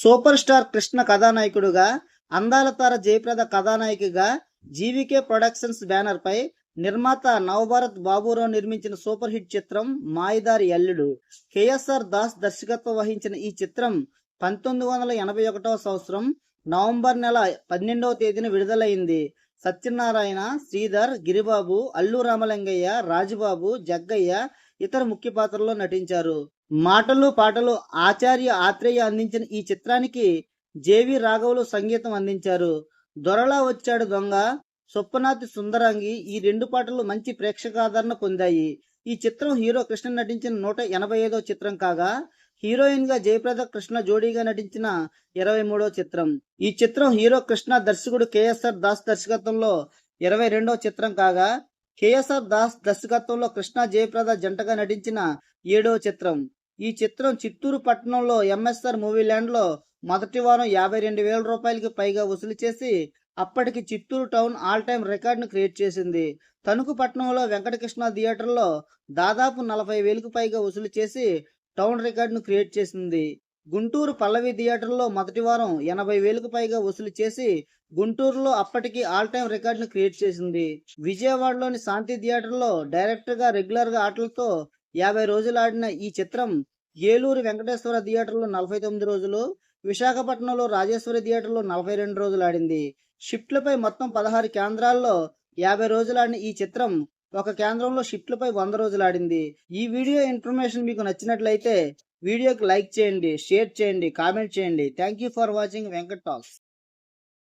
Super star Krishna కథానాయకుడుగా అందాల తార జయప్రద కథానాయికగా జీవికే productions బ్యానర్పై నిర్మాత నవభారత్ బాబురావు నిర్మించిన సూపర్ హిట్ చిత్రం మాయిదారి అల్లుడు. కేఎస్ఆర్ దాస్ దర్శకత్వం వహించిన ఈ చిత్రం పంతొమ్మిది వందల ఎనభై ఒకటవ సంవత్సరం నవంబర్ నెల పన్నెండవ తేదీన విడుదలైంది. సత్యనారాయణ శ్రీధర్ గిరిబాబు అల్లు రామలింగయ్య రాజుబాబు జగ్గయ్య ఇతర ముఖ్య పాత్రల్లో నటించారు. మాటలు పాటలు ఆచార్య ఆత్రేయ అందించిన ఈ చిత్రానికి జేవి రాఘవులు సంగీతం అందించారు. దొరలా వచ్చాడు దొంగ సొప్పనాథి సుందరాంగి ఈ రెండు పాటలు మంచి ప్రేక్షకాదరణ పొందాయి. ఈ చిత్రం హీరో కృష్ణ నటించిన నూట ఎనభై ఐదో చిత్రం కాగా హీరోయిన్గా జయప్రద కృష్ణ జోడీగా నటించిన ఇరవై మూడో చిత్రం. ఈ చిత్రం హీరో కృష్ణ దర్శకుడు కేఎస్ఆర్ దాస్ దర్శకత్వంలో ఇరవై రెండో చిత్రం కాగా కేఎస్ఆర్ దాస్ దర్శకత్వంలో కృష్ణ జయప్రద జంటగా నటించిన ఏడో చిత్రం. ఈ చిత్రం చిత్తూరు పట్టణంలో ఎంఎస్ఆర్ మూవీ ల్యాండ్లో మొదటి వారం యాభై రెండు వేల రూపాయలకి పైగా వసూలు చేసి అప్పటికి చిత్తూరు టౌన్ ఆల్ టైమ్ రికార్డును క్రియేట్ చేసింది. తణుకు పట్టణంలో వెంకటకృష్ణ థియేటర్లో దాదాపు నలభై వేలకు పైగా వసూలు చేసి టౌన్ రికార్డును క్రియేట్ చేసింది. గుంటూరు పల్లవి థియేటర్లో మొదటి వారం ఎనభై వేలకు పైగా వసూలు చేసి గుంటూరులో అప్పటికి ఆల్ టైమ్ రికార్డును క్రియేట్ చేసింది. విజయవాడలోని శాంతి థియేటర్లో డైరెక్టర్గా రెగ్యులర్గా ఆటలతో యాభై రోజులు ఆడిన ఈ చిత్రం ఏలూరు వెంకటేశ్వర థియేటర్లో నలభై తొమ్మిది రోజులు విశాఖపట్నంలో రాజేశ్వరి థియేటర్లో నలభై రెండు రోజులు ఆడింది. షిఫ్ట్లపై మొత్తం పదహారు కేంద్రాల్లో యాభై రోజులు ఆడిన ఈ చిత్రం ఒక కేంద్రంలో షిఫ్ట్లపై వంద రోజులు ఆడింది. ఈ వీడియో ఇన్ఫర్మేషన్ మీకు నచ్చినట్లయితే వీడియోకి లైక్ చేయండి షేర్ చేయండి కామెంట్ చేయండి. Thank you for watching Venkat talks.